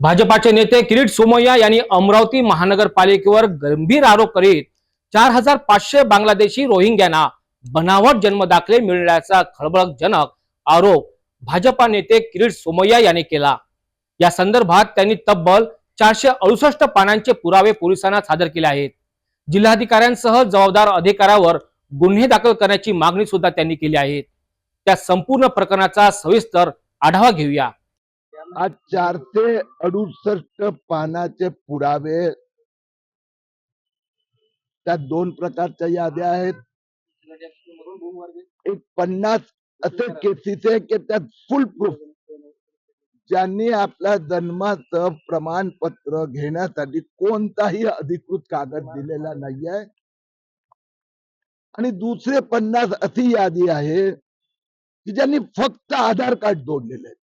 भाजपाचे नेते किरीट सोमय्या यांनी अमरावती महानगरपालिकेवर गंभीर आरोप करीत चार हजार पाचशे बांगलादेशी रोहिंग्यांना बनावट जन्म दाखले मिळण्याचा खळबळजनक आरोप भाजपा नेते किरीट सोमय्या यांनी केला. या संदर्भात त्यांनी तब्बल चारशे अडुसष्ट पानांचे पुरावे पोलिसांना सादर केले आहेत. जिल्हाधिकाऱ्यांसह जबाबदार अधिकाऱ्यावर गुन्हे दाखल करण्याची मागणी सुद्धा त्यांनी केली आहे. त्या संपूर्ण प्रकरणाचा सविस्तर आढावा घेऊया. आज चारशे अडुसष्ट पानाचे पुरावे. त्यात दोन प्रकारच्या याद्या आहेत. एक पन्नास असे केसेस आहे की त्यात फुल प्रूफ ज्यांनी आपल्या जन्माचं प्रमाणपत्र घेण्यासाठी कोणताही अधिकृत कागद दिलेला नाहीये. आणि दुसरे पन्नास अशी यादी आहे की ज्यांनी फक्त आधार कार्ड जोडलेले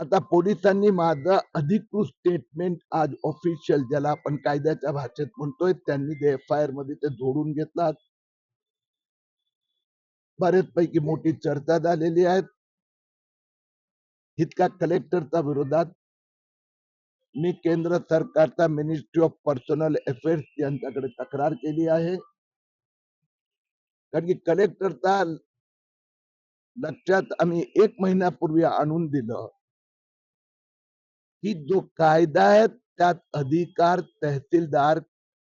आता पोलिसांनी माझं अधिकृत स्टेटमेंट आज ऑफिशियल ज्याला आपण कायद्याच्या भाषेत म्हणतोय त्यांनी ते एफ आय आरमध्ये ते जोडून घेतलात बरेचपैकी मोठी चर्चा झालेली आहे. इतका कलेक्टरचा विरोधात मी केंद्र सरकारचा मिनिस्ट्री ऑफ पर्सनल अफेअर्स यांच्याकडे तक्रार केली आहे. कारण की कलेक्टरचा लक्षात आम्ही एक महिन्यापूर्वी आणून दिलं. की जो कायदा आहे त्यात अधिकार तहसीलदार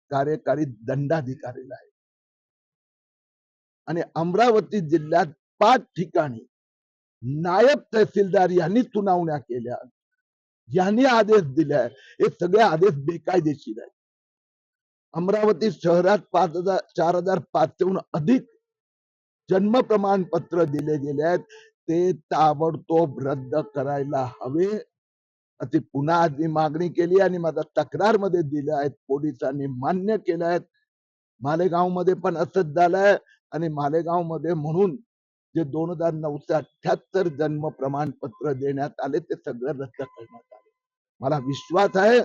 कार्यकारी दंडाधिकारीला आहे आणि अमरावती जिल्ह्यात पाच ठिकाणी नायब तहसीलदार यांनी सुनावण्या केल्या. यांनी आदेश दिलाय. हे सगळे आदेश बेकायदेशीर आहेत. अमरावती शहरात पाच हजार चार हजार पाचशेहून अधिक जन्म प्रमाणपत्र दिले गेले आहेत. ते ताबडतोब रद्द करायला हवे. ती पुन्हा आज मी मागणी केली आणि माझा तक्रारमध्ये दिल्या आहेत पोलिसांनी मान्य केलं आहेत. मालेगावमध्ये पण असंच झालंय आणि मालेगावमध्ये म्हणून जे दोन हजार नऊशे अठ्याहत्तर जन्म प्रमाणपत्र देण्यात आले ते सगळं रद्द करण्यात आले. मला विश्वास आहे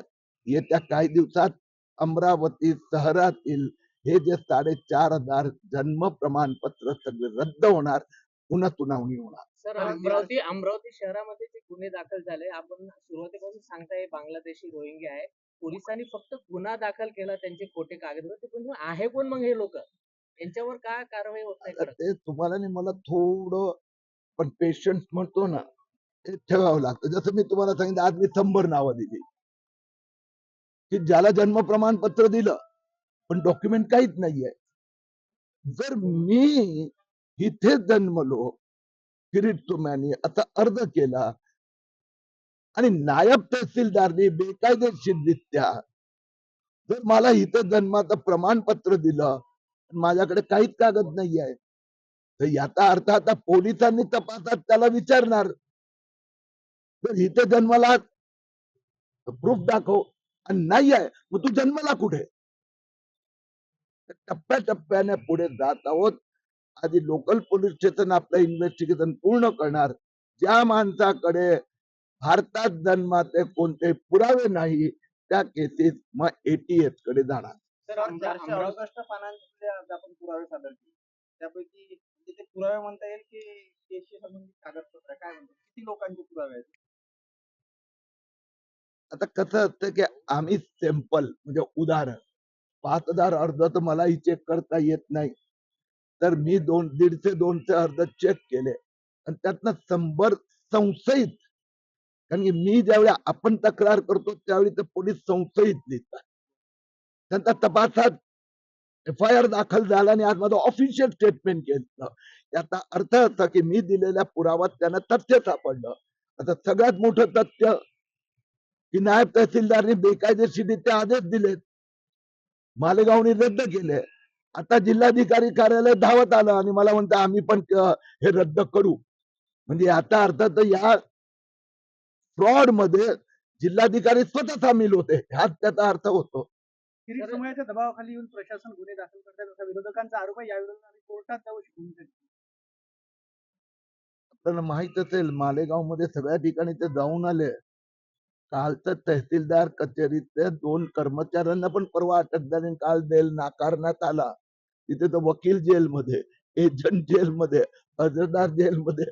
येत्या काही दिवसात अमरावती शहरातील हे जे साडेचार हजार जन्म प्रमाणपत्र सगळे रद्द होणार पुन्हा सुनावणी होणार. सर अमरावती अमरावती शहरामध्ये जे गुन्हे दाखल झाले आपण सुरुवातीपासून सांगताय बांगलादेशी रोहिंग्या आहे पोलिसांनी फक्त गुन्हा दाखल केला त्यांचे खोटे कागदपत्र पण आहे कोण मग हे लोक? यांच्यावर काय कारवाई होत नाही? ते तुम्हाला आणि मला थोडं पण पेशन्स म्हणतो ना ते ठेवावं लागतं. जसं मी तुम्हाला सांगितलं आज मी थंबर नावं दिली. की ज्याला जन्म प्रमाणपत्र दिलं पण डॉक्युमेंट काहीच नाहीये. जर मी इथे जन्मलो किरीट तुम्यानी आता अर्ज केला. आणि नायब तहसीलदारनी बेकायदेशीररित्या जर मला इथं जन्माचं प्रमाणपत्र दिलं माझ्याकडे काहीच कागद नाही आहे तर याचा अर्थ आता पोलिसांनी तपासात त्याला विचारणार. तर इथं जन्माला प्रूफ दाखव. आणि नाही आहे मग तू जन्माला कुठे? टप्प्याटप्प्याने पुढे जात आहोत. आधी लोकल पोलीस स्टेशन आपलं इन्व्हेस्टिगेशन पूर्ण करणार. ज्या माणसाकडे भारतात जन्माचे कोणते पुरावे नाही त्या केसेस मग एटीएसकडे जाणार. तर चारशे अडुसष्ट पानांचे आज आपण पुरावे सादर केले. त्यापैकी म्हणजे ते पुरावे म्हणता येईल की केसशी संबंधित कागदपत्र आहे? काय म्हणतात? किती लोकांचे पुरावे आहेत? आता कसं असतं की आम्ही सॅम्पल म्हणजे उदाहरण. पाच हजार अर्ज तर मलाही चेक करता येत नाही. तर मी दोन दीडशे दोनशे अर्ज चेक केले. आणि त्यातनं शंभर संशयित कारण की मी ज्यावेळी आपण तक्रार करतो त्यावेळी ते पोलीस संशयित लिहितात त्यांचा तपासात एफ आय आर दाखल झाला आणि आज माझं ऑफिशियल स्टेटमेंट केलं याचा अर्थ असा की मी दिलेल्या पुराव्यात त्यांना तथ्य सापडलं. आता सगळ्यात मोठं तथ्य की नायब तहसीलदारने बेकायदेशीरित्या आदेश दिलेत. मालेगावने रद्द केले. आता जिल्हाधिकारी कार्यालय धावत आलं आणि मला म्हणतं आम्ही पण हे रद्द करू. म्हणजे याचा अर्थ तर या फ्रॉडमध्ये जिल्हाधिकारी स्वतः सामील होते. हाच त्याचा अर्थ होतो. दबावाखाली येऊन प्रशासन गुन्हे दाखल करतात असा विरोधकांचा आरोप आहे. या विरोधात कोर्टात जाऊ माहीत असेल मालेगावमध्ये सगळ्या ठिकाणी ते जाऊन आले. काल तर तहसीलदार कचेरीतल्या दोन कर्मचाऱ्यांना पण परवा अटक झाली काल बेल नाकारण्यात आला. तिथे तर वकील जेलमध्ये एजंट जेलमध्ये अर्जदार जेलमध्ये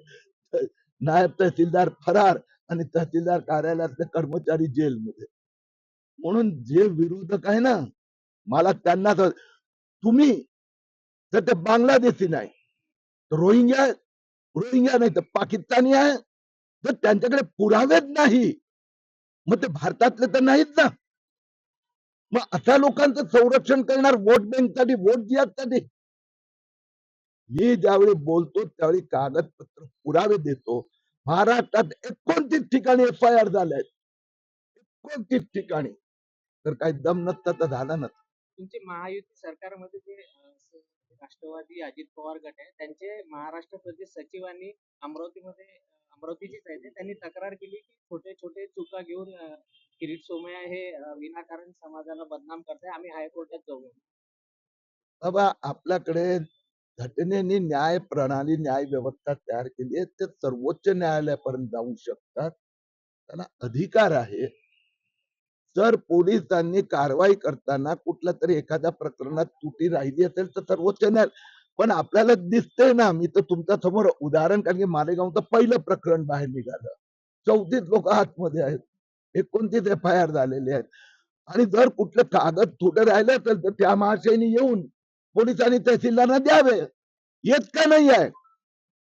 नायब तहसीलदार फरार आणि तहसीलदार कार्यालयातले कर्मचारी जेलमध्ये. म्हणून जे विरोधक आहे ना मला त्यांना तर- तुम्ही तर ते बांगलादेशी नाही तर रोहिंग्या रोहिंग्या नाही तर पाकिस्तानी आहे तर त्यांच्याकडे पुरावेच नाही. मग ते भारतातले तर नाहीत ना. मग अशा लोकांचं संरक्षण करणार वोट बँकसाठी वोट जिहादसाठी. मी ज्यावेळी बोलतो त्यावेळी कागदपत्र पुरावे देतो. महाराष्ट्रात एकोणतीस ठिकाणी एफ आय आर झाल्या एकोणतीस ठिकाणी. तर काही दम नसता तर झाला नसता. तुमचे महायुती सरकारमध्ये जे राष्ट्रवादी अजित पवार गट आहे त्यांचे महाराष्ट्र प्रदेश सचिवांनी अमरावतीमध्ये अमरावतीचीच आहे त्यांनी तक्रार केली की छोटे छोटे चुका घेऊन किरीट सोमय्या हे विनाकारण समाजाला बदनाम करताय आम्ही हायकोर्टात जाऊ बाबा आपल्याकडे घटनेने न्याय प्रणाली न्याय व्यवस्था तयार केली आहे ते सर्वोच्च न्यायालयापर्यंत जाऊ शकतात. त्यांना अधिकार आहे. जर पोलिसांनी कारवाई करताना कुठल्या तरी एखाद्या प्रकरणात तुटी राहिली असेल तर सर्वोच्च न्यायालय पण आपल्याला दिसतंय ना मी तर तुमच्यासमोर उदाहरण कारण की मालेगावचं पहिलं प्रकरण बाहेर निघालं. चौतीस लोक आतमध्ये आहेत. एकोणतीस एफ आय आर झालेले आहेत? आणि जर कुठलं कागद थोडं राहिलं असेल तर त्या महाशयनी येऊन पोलिसांनी तहसीलदारांना द्यावे. येत का नाही आहे?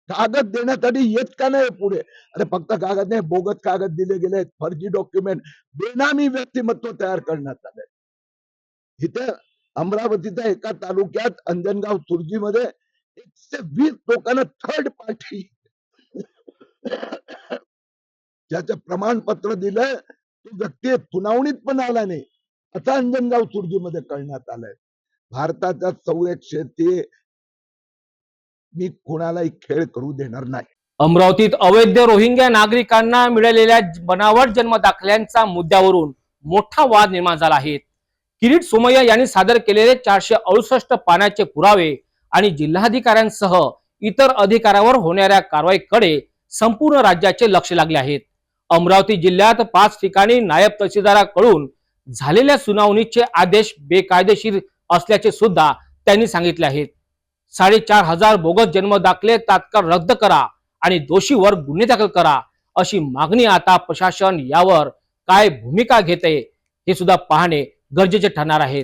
कागद देण्यासाठी येत का नाही पुढे? अरे फक्त कागद नाही बोगत कागद दिले गेले फर्जी डॉक्युमेंट बेनामी व्यक्तिमत्व तयार करण्यात आले इथे अमरावतीच्या एका तालुक्यात अंजनगाव तुर्जीमध्ये एकशे वीस लोकांना थर्ड पार्टी ज्याचं प्रमाणपत्र दिलंय तो व्यक्ती सुनावणीत पण आला नाही. असं अंजनगाव तुर्जीमध्ये कळण्यात आलंय भारताच्या संरक्षेचे मी कोणालाही खेळ करू देणार नाही. अमरावतीत अवैध रोहिंग्या नागरिकांना मिळालेल्या बनावट जन्म दाखल्यांचा मुद्द्यावरून मोठा वाद निर्माण झाला आहे. किरीट सोमय्या यांनी सादर केलेले चारशे अडुसष्ट पाण्याचे पुरावे आणि जिल्हाधिकाऱ्यांसह इतर अधिकाऱ्यावर होणाऱ्या कारवाईकडे संपूर्ण राज्याचे लक्ष लागले आहेत. अमरावती जिल्ह्यात पाच ठिकाणी नायब तहसीलदाराकडून झालेल्या सुनावणीचे आदेश बेकायदेशीर असल्याचे सुद्धा त्यांनी सांगितले आहेत. साडेचार हजार बोगस जन्म दाखले तात्काळ रद्द करा आणि दोषीवर गुन्हे दाखल करा अशी मागणी आता प्रशासन यावर काय भूमिका घेते हे सुद्धा पाहणे गरजेचे ठरणार आहे.